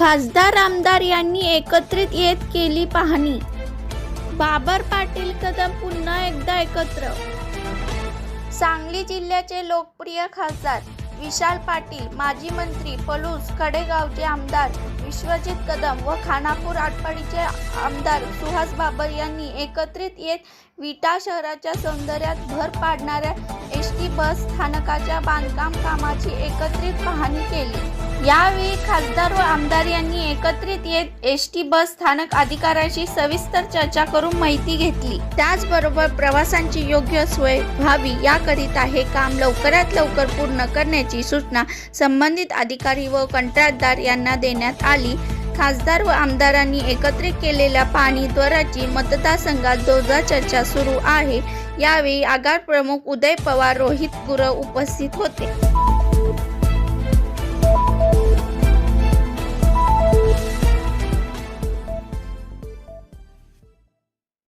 खासदार आमदार यांनी एकत्रित येत केली पाहणी. बाबर पाटील कदम पुन्हा एकदा एकत्र. सांगली जिल्ह्याचे लोकप्रिय खासदार विशाल पाटील माजी मंत्री पलूस खडेगावचे आमदार विश्वजित कदम व खानापूर आटपाडीचे आमदार सुहास बाबर यांनी एकत्रित येत विटा शहराच्या सौंदर्यात भर पाडणाऱ्या एस टी बस स्थानकाच्या बांधकाम कामाची एकत्रित पाहणी केली. यावेळी खासदार व आमदार यांनी एकत्रित येत एस टी बस स्थानक अधिकाऱ्यांशी सविस्तर चर्चा करून माहिती घेतली. त्याचबरोबर प्रवासांची योग्य सोय व्हावी याकरिता हे काम लवकरात लवकर पूर्ण करण्याची सूचना संबंधित अधिकारी व कंत्राटदार यांना देण्यात आली. खासदार व आमदारांनी एकत्रित केलेल्या पाणीद्वाराची मतदारसंघात जोरदार चर्चा सुरू आहे. यावेळी आगार प्रमुख उदय पवार रोहित गुरव उपस्थित होते.